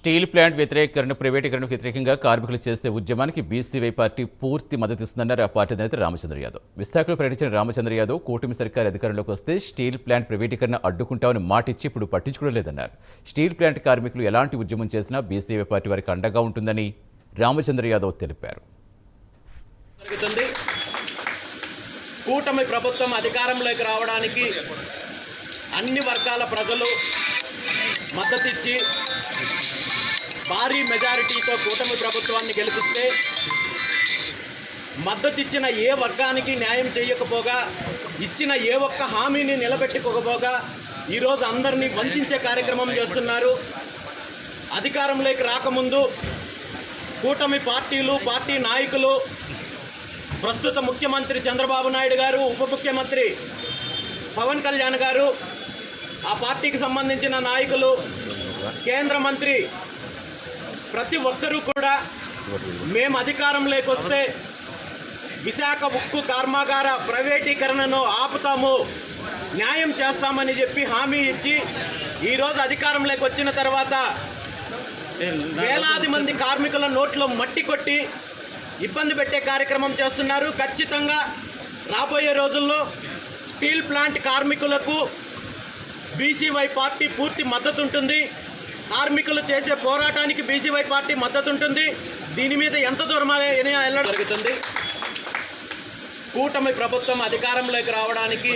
Steel plant వ్యతిరేకరణ ప్రైవేటీకరణకు వ్యతిరేకంగా కార్మికులు చేసే ఉద్యమానికి బీసీవై పార్టీ పూర్తి మద్దతిస్తుందన్నారు ఆ పార్టీ నేత రామచంద్ర యాదవ్. విశాఖలో ప్రకటించిన రామచంద్ర యాదవ్ కూటమి సర్కార్ అధికారంలోకి వస్తే స్టీల్ ప్లాంట్ ప్రైవేటీకరణ అడ్డుకుంటామని మాటిచ్చి ఇప్పుడు పట్టించుకోవడం లేదన్నారు. స్టీల్ ప్లాంట్ కార్మికులు ఎలాంటి ఉద్యమం చేసినా బీసీవై పార్టీ వారికి అండగా ఉంటుందని రామచంద్ర యాదవ్ తెలిపారు. కూటమి ప్రభుత్వం అధికారంలోకి రావడానికి అన్ని వర్గాల ప్రజలు మద్దతిచ్చి భారీ మెజారిటీతో కూటమి ప్రభుత్వాన్ని గెలిపిస్తే మద్దతిచ్చిన ఏ వర్గానికి న్యాయం చేయకపోగా ఇచ్చిన ఏ ఒక్క హామీని నిలబెట్టుకోకపోగా ఈరోజు అందరినీ వంచే కార్యక్రమం చేస్తున్నారు. అధికారంలోకి రాకముందు కూటమి పార్టీలు పార్టీ నాయకులు ప్రస్తుత ముఖ్యమంత్రి చంద్రబాబు నాయుడు గారు ఉప ముఖ్యమంత్రి పవన్ కళ్యాణ్ గారు ఆ పార్టీకి సంబంధించిన నాయకులు కేంద్ర మంత్రి ప్రతి ఒక్కరూ కూడా మేము అధికారంలోకి వస్తే విశాఖ ఉక్కు కర్మాగార ప్రైవేటీకరణను ఆపుతాము న్యాయం చేస్తామని చెప్పి హామీ ఇచ్చి ఈరోజు అధికారంలోకి వచ్చిన తర్వాత వేలాది మంది కార్మికుల నోట్లో మట్టి కొట్టి ఇబ్బంది పెట్టే కార్యక్రమం చేస్తున్నారు. ఖచ్చితంగా రాబోయే రోజుల్లో స్టీల్ ప్లాంట్ కార్మికులకు బీసీవై పార్టీ పూర్తి మద్దతు ఉంటుంది కార్మికులు చేసే పోరాటానికి బీసీవై పార్టీ మద్దతు ఉంటుంది దీని మీద ఎంత దూరం వెళ్ళడం జరుగుతుంది? కూటమి ప్రభుత్వం అధికారంలోకి రావడానికి